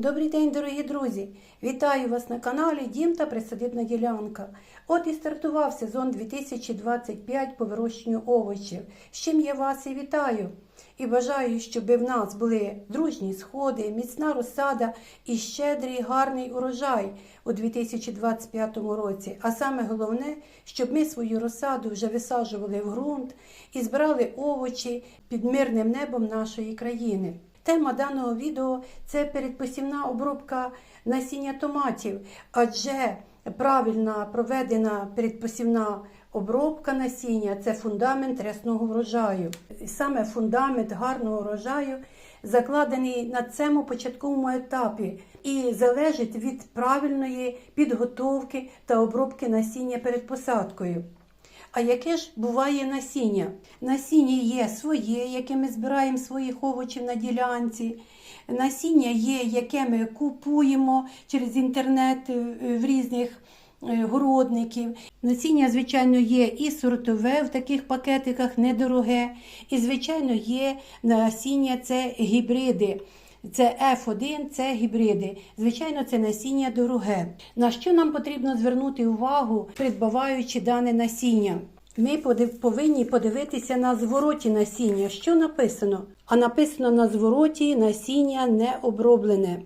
Добрий день, дорогі друзі! Вітаю вас на каналі Дім та Присадибна ділянка. От і стартував сезон 2025 по вирощенню овочів. З чим я вас і вітаю! І бажаю, щоб в нас були дружні сходи, міцна розсада і щедрий гарний урожай у 2025 році. А саме головне, щоб ми свою розсаду вже висаджували в ґрунт і збирали овочі під мирним небом нашої країни. Тема даного відео це передпосівна обробка насіння томатів, адже правильна проведена передпосівна обробка насіння це фундамент рясного врожаю. Саме фундамент гарного врожаю закладений на цьому початковому етапі і залежить від правильної підготовки та обробки насіння перед посадкою. А яке ж буває насіння? Насіння є своє, яке ми збираємо своїх овочів на ділянці. Насіння є, яке ми купуємо через інтернет е, в різних е, городників. Насіння, звичайно, є і сортове в таких пакетиках недороге. І, звичайно, є насіння це гібриди. Це F1, це гібриди. Звичайно, це насіння дороге. На що нам потрібно звернути увагу, придбаваючи дане насіння? Ми повинні подивитися на звороті насіння. Що написано? А написано на звороті насіння не оброблене.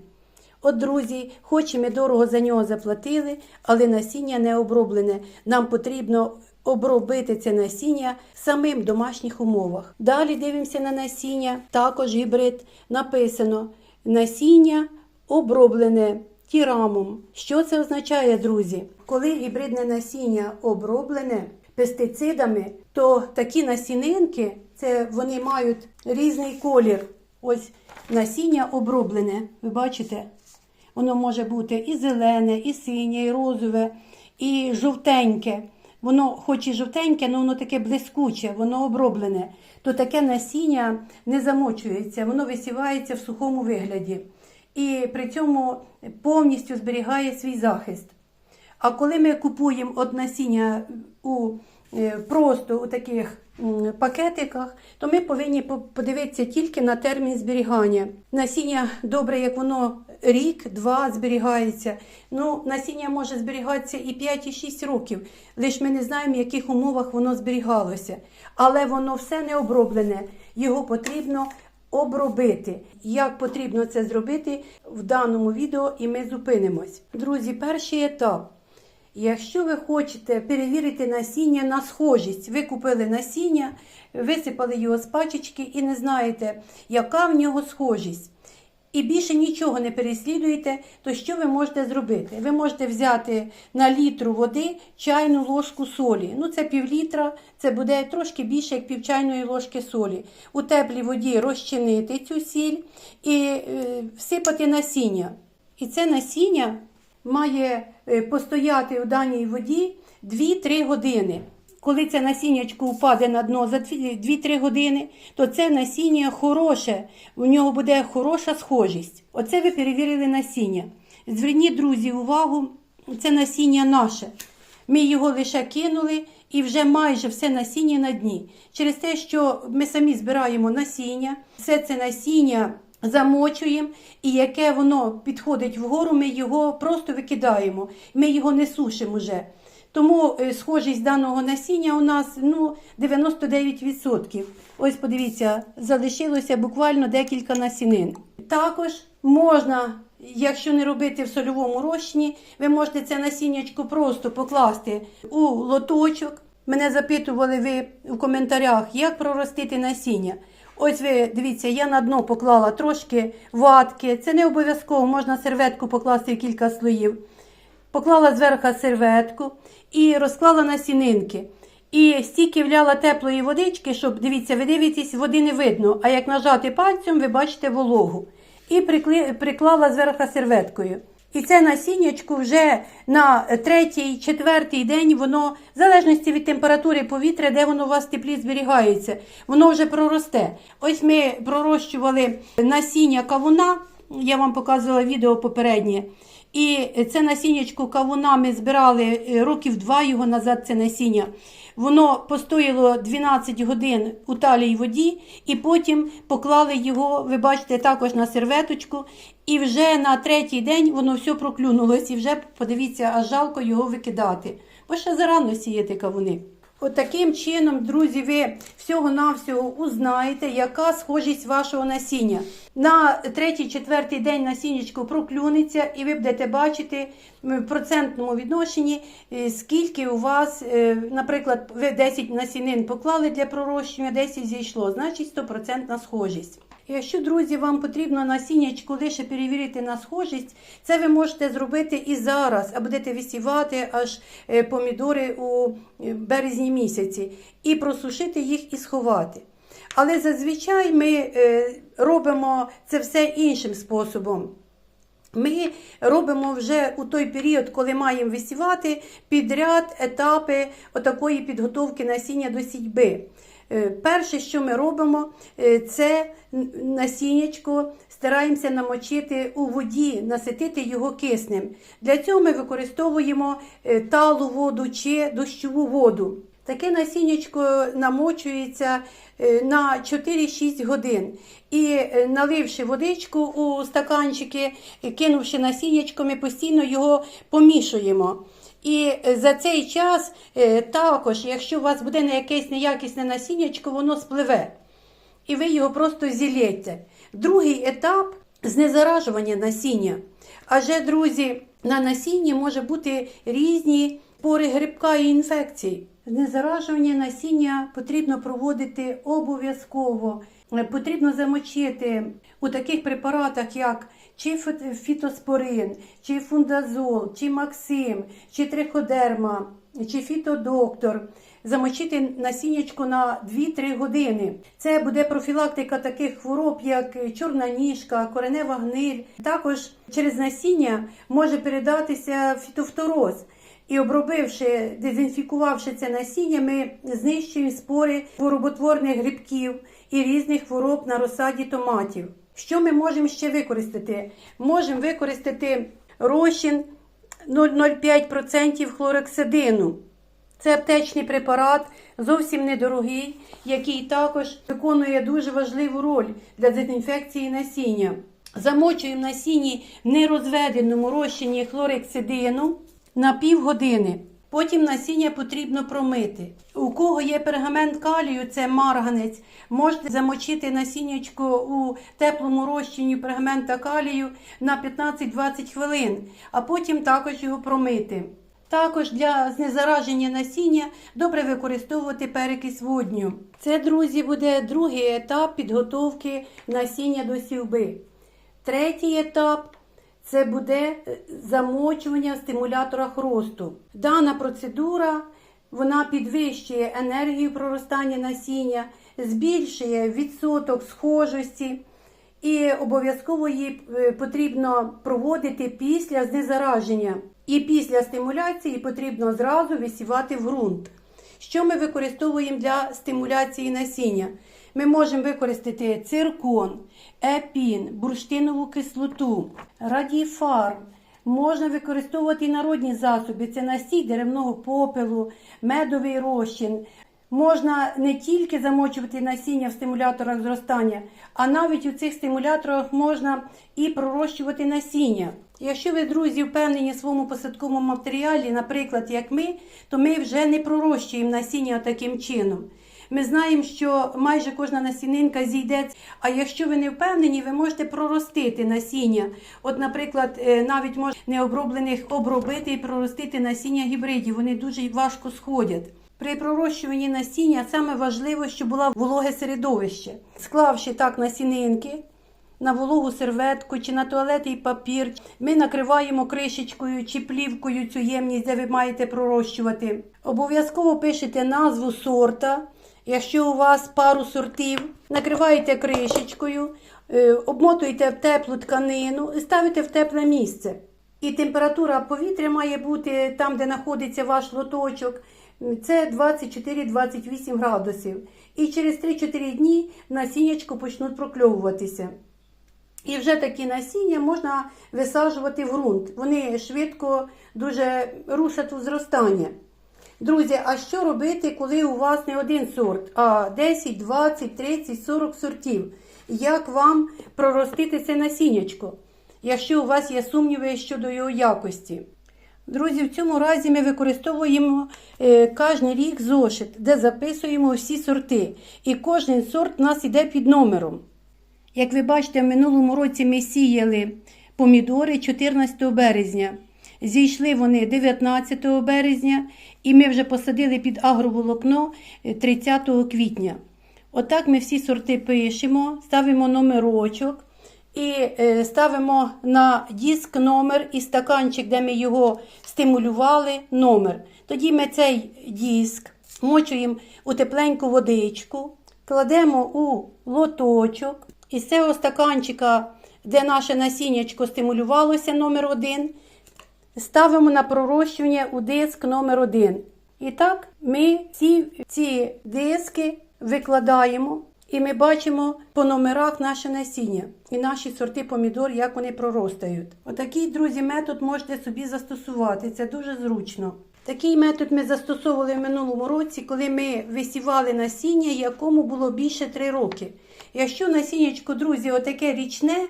От, друзі, хоч і ми дорого за нього заплатили, але насіння не оброблене. Нам потрібно обробити це насіння самим в домашніх умовах. Далі дивимося на насіння, також гібрид. Написано насіння оброблене тірамом. Що це означає, друзі? Коли гібридне насіння оброблене пестицидами, то такі насінинки, це вони мають різний колір. Ось насіння оброблене. Ви бачите? Воно може бути і зелене, і синє, і розове, і жовтеньке. Воно, хоч і жовтеньке, але воно таке блискуче, воно оброблене. То таке насіння не замочується, воно висівається в сухому вигляді. І при цьому повністю зберігає свій захист. А коли ми купуємо от насіння у е, просто у таких пакетиках, то ми повинні подивитися тільки на термін зберігання. Насіння добре, як воно рік-два зберігається. Ну, насіння може зберігатися і 5, і 6 років. Лише ми не знаємо, в яких умовах воно зберігалося. Але воно все не оброблене. Його потрібно обробити. Як потрібно це зробити в даному відео, і ми зупинимось. Друзі, перший етап. Якщо ви хочете перевірити насіння на схожість, ви купили насіння, висипали його з пачечки і не знаєте, яка в нього схожість. І більше нічого не переслідуєте, то що ви можете зробити? Ви можете взяти на літру води чайну ложку солі. Ну, це пів літра, це буде трошки більше, як пів чайної ложки солі. У теплій воді розчинити цю сіль і е, всипати насіння. І це насіння має е, постояти у даній воді 2-3 години. Коли це насіннячко впаде на дно за 2-3 години, то це насіння хороше, у нього буде хороша схожість. Оце ви перевірили насіння. Зверніть, друзі, увагу, це насіння наше. Ми його лише кинули і вже майже все насіння на дні. Через те, що ми самі збираємо насіння, все це насіння замочуємо, і яке воно підходить вгору, ми його просто викидаємо. Ми його не сушимо вже. Тому е, схожість даного насіння у нас ну, 99%. Ось подивіться, залишилося буквально декілька насінин. Також можна, якщо не робити в сольовому розчині, ви можете це насіннячко просто покласти у лоточок. Мене запитували ви в коментарях, як проростити насіння. Ось ви дивіться, я на дно поклала трошки ватки. Це не обов'язково, можна серветку покласти в кілька слоїв поклала зверху серветку і розклала насінинки. І стільки вляла теплої водички, щоб, дивіться, ви дивитесь, води не видно, а як нажати пальцем, ви бачите вологу. І приклала зверху серветкою. І це насіннячко вже на третій, четвертий день, воно, в залежності від температури повітря, де воно у вас теплі зберігається, воно вже проросте. Ось ми пророщували насіння кавуна, я вам показувала відео попереднє. І це насіннячко кавуна ми збирали е, років два його назад, це насіння. Воно постояло 12 годин у талій воді, і потім поклали його, ви бачите, також на серветочку. І вже на третій день воно все проклюнулось, і вже подивіться, аж жалко його викидати. Бо ще зарано сіяти кавуни. От чином, друзі, ви всього-навсього узнаєте, яка схожість вашого насіння. На третій-четвертий день насіннячко проклюнеться, і ви будете бачити в процентному відношенні, е, скільки у вас, е, наприклад, ви 10 насінин поклали для пророщення, 10 зійшло, значить 100% схожість. Якщо, друзі, вам потрібно насіннячку лише перевірити на схожість, це ви можете зробити і зараз, а будете висівати аж е, помідори у е, березні місяці, і просушити їх і сховати. Але зазвичай ми е, робимо це все іншим способом. Ми робимо вже у той період, коли маємо висівати підряд етапи отакої підготовки насіння до сітьби. Е, Перше, що ми робимо, е, це насіннячко стараємося намочити у воді, наситити його киснем. Для цього ми використовуємо е, талу воду чи дощову воду. Таке насіннячко намочується на 4-6 годин. І наливши водичку у стаканчики, кинувши насіннячко, ми постійно його помішуємо. І е, за цей час е, також, якщо у вас буде на якесь неякісне насіннячко, воно спливе. І ви його просто зілєте. Другий етап знезаражування насіння. Адже, друзі, на насінні може бути різні спори грибка і інфекцій. Знезаражування насіння потрібно проводити обов'язково. Е, Потрібно замочити у таких препаратах, як чи фіт- фітоспорин, чи фундазол, чи максим, чи триходерма, чи фітодоктор. Замочити насіннячко на 2-3 години. Це буде профілактика таких хвороб, як чорна ніжка, коренева гниль. Також через насіння може передатися фітофтороз. І обробивши, дезінфікувавши це насіння, ми знищуємо спори хвороботворних грибків і різних хвороб на розсаді томатів. Що ми можемо ще використати? Можемо використати розчин 0,05% хлорексидину. Це аптечний препарат, зовсім недорогий, який також виконує дуже важливу роль для дезінфекції насіння. Замочуємо насінні нерозведеному розчині хлорексидину на півгодини. Потім насіння потрібно промити. У кого є пергамент калію, це марганець, можете замочити насіннячко у теплому розчині пергамента калію на 15-20 хвилин, а потім також його промити. Також для знезараження насіння добре використовувати перекись водню. Це, друзі, буде другий етап підготовки насіння до сівби. Третій етап це буде е, замочування в стимуляторах росту. Дана процедура вона підвищує енергію проростання насіння, збільшує відсоток схожості. І обов'язково її е, потрібно проводити після знезараження. І після стимуляції потрібно зразу висівати в ґрунт. Що ми використовуємо для стимуляції насіння? Ми можемо використати циркон, епін, бурштинову кислоту, радіфарм. Можна використовувати і народні засоби. Це насій деревного попелу, медовий розчин. Можна не тільки замочувати насіння в стимуляторах зростання, а навіть у цих стимуляторах можна і пророщувати насіння. Якщо ви, друзі, впевнені в своєму посадковому матеріалі, наприклад, як ми, то ми вже не пророщуємо насіння таким чином. Ми знаємо, що майже кожна насінинка зійде. А якщо ви не впевнені, ви можете проростити насіння. От, наприклад, е, навіть можна необроблених обробити і проростити насіння гібридів. Вони дуже важко сходять. При пророщуванні насіння саме важливо, щоб було вологе середовище. Склавши так насінинки на вологу серветку чи на туалетний папір, ми накриваємо кришечкою чи плівкою цю ємність, де ви маєте пророщувати. Обов'язково пишете назву сорта. Якщо у вас пару сортів, накриваєте кришечкою, е, обмотуєте в теплу тканину і ставите в тепле місце. І температура повітря має бути там, де знаходиться ваш лоточок. Це 24-28 градусів. І через 3-4 дні насіннячко почнуть прокльовуватися. І вже такі насіння можна висаджувати в ґрунт. Вони швидко дуже рушать у зростання. Друзі, а що робити, коли у вас не один сорт, а 10, 20, 30, 40 сортів? Як вам проростити це насіннячко, якщо у вас є сумніви щодо його якості? Друзі, в цьому разі ми використовуємо е, кожен рік зошит, де записуємо всі сорти. І кожен сорт у нас йде під номером. Як ви бачите, в минулому році ми сіяли помідори 14 березня. Зійшли вони 19 березня, і ми вже посадили під агроволокно е, 30 квітня. Отак ми всі сорти пишемо, ставимо номерочок і е, ставимо на диск номер і стаканчик, де ми його стимулювали, номер. Тоді ми цей диск мочуємо у тепленьку водичку, кладемо у лоточок. Із цього стаканчика, де наше насіннячко стимулювалося номер один, ставимо на пророщування у диск номер 1 І так ми всі ці диски викладаємо, і ми бачимо по номерах наше насіння і наші сорти помідор, як вони проростають. Отакий, друзі, метод можете собі застосувати. Це дуже зручно. Такий метод ми застосовували в минулому році, коли ми висівали насіння, якому було більше 3 роки. Якщо насіннячко, друзі, отаке річне,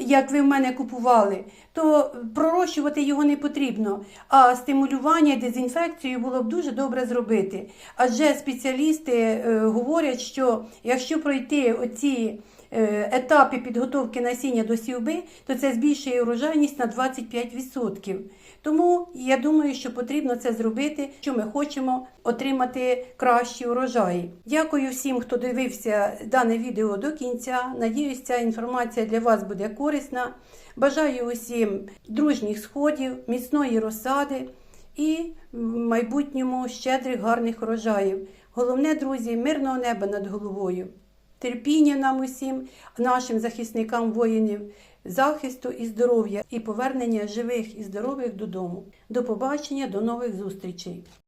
як ви в мене купували, то пророщувати його не потрібно. А стимулювання, дезінфекцію було б дуже добре зробити. Адже спеціалісти е, говорять, що якщо пройти оці е, етапи підготовки насіння до сівби, то це збільшує урожайність на 25%. Тому я думаю, що потрібно це зробити, що ми хочемо отримати кращі урожаї. Дякую всім, хто дивився дане відео до кінця. Надіюсь, ця інформація для вас буде корисна. Бажаю усім дружніх сходів, міцної розсади і в майбутньому щедрих гарних урожаїв. Головне, друзі, мирного неба над головою. Терпіння нам усім, нашим захисникам воїнів, захисту і здоров'я і повернення живих і здорових додому. До побачення, до нових зустрічей.